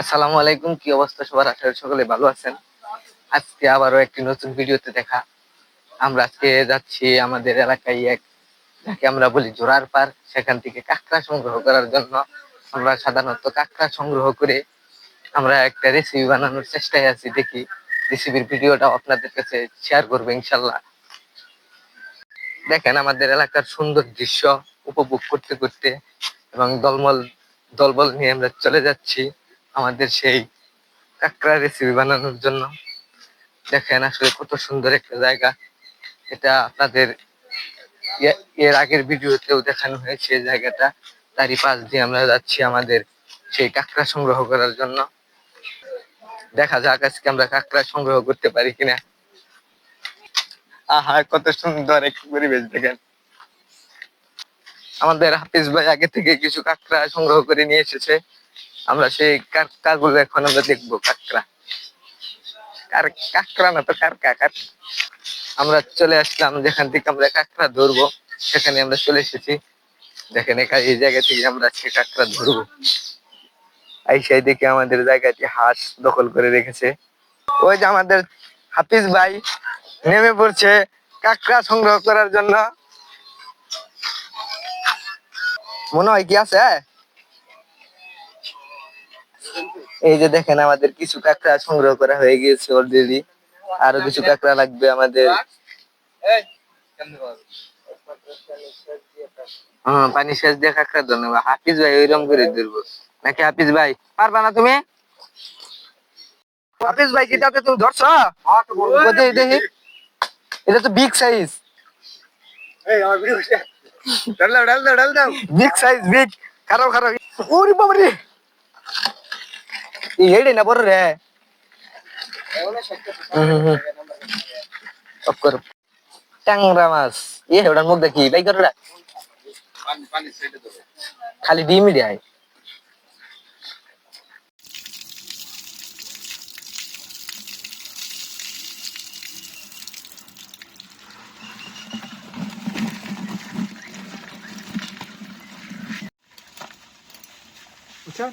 আসসালামু আলাইকুম, কি অবস্থা সবার? আশা করি সকলে ভালো আছেন। আজকে আবারও একটি নতুন ভিডিওতে দেখা। আমরা আজকে যাচ্ছি আমাদের এলাকায় এক, যাকে আমরা বলি জোড়ার পার সেখান থেকে কাঁকড়া সংগ্রহ করার জন্য আমরা সাধারণত কাঁকড়া সংগ্রহ করে আমরা একটা রেসিপি বানানোর চেষ্টায় আছি। দেখি রেসিপির ভিডিওটা আপনাদের কাছে শেয়ার করব ইনশাল্লাহ। দেখেন আমাদের এলাকার সুন্দর দৃশ্য উপভোগ করতে করতে এবং দলমল, দলবল নিয়ে আমরা চলে যাচ্ছি। আমাদের সেই কাঁকড়া রেসিপি বানানোর জন্য। দেখেন আসলে কত সুন্দর একটা জায়গা। এটা আপনাদের এর আগের ভিডিওতেও দেখানো হয়েছে জায়গাটা। তারই পাশ দিয়ে আমরা যাচ্ছি আমাদের সেই কাঁকড়া সংগ্রহ করার জন্য। দেখা যাক আজকে আমরা কাঁকড়া সংগ্রহ করতে পারি কিনা। আহা, কত সুন্দর একটি পরিবেশ, দেখেন। আমাদের হাফিজ ভাই আগে থেকে কিছু কাঁকড়া সংগ্রহ করে নিয়ে এসেছে। আমরা সেই কাঁকড়াগুলো এখন আমরা দেখব কাঁকড়া। কার কাঁকড়া না তো কার কাকার আমরা চলে আসলাম, যেখান থেকে আমরা কাঁকড়া ধরবো, সেখানে আমরা চলে এসেছি। দেখেন এখানে এই জায়গা থেকে আমরা আজকে কাঁকড়া ধরবো। আইসাই দেখে আমাদের জায়গাটি হাঁস দখল করে রেখেছে। ওই যে আমাদের হাফিজ ভাই, নেমে পড়ছে কাঁকড়া সংগ্রহ করার জন্য। মনে হয় কি আছে? এই যে দেখেন আমাদের কিছু কাঁকড়া সংগ্রহ করা হয়ে গিয়েছে অলরেডি আরও কিছু কাঁকড়া লাগবে আমাদের। হ্যাঁ পানি সেচ দিয়ে কাঁকড়া ধন্যবাদ হাফিজ ভাই ওইরকম করে ধরবো। নাকি হাফিজ ভাই? পারবা না তুমি? হাফিজ ভাই তাতে তুমি ধরছো? দেখি। এটা তো big size big size big খারাপ খারাপ ওরে বাবা রে এই হেডে না বড় রে হুম, হুম, হুম। অফ করো ট্যাংরা মাছ এ ওটার মুখ দেখি বাই করো খালি ডিমই দেয় বুঝছেন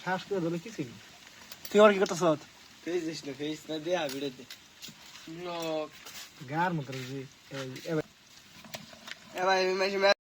শ্বাস করে ধরে কি ছিল তুই আর কি করতেছ? ফেস না ফেস না দেয়া ভিডিওতে গার মতো জি এবার আমি মাঝে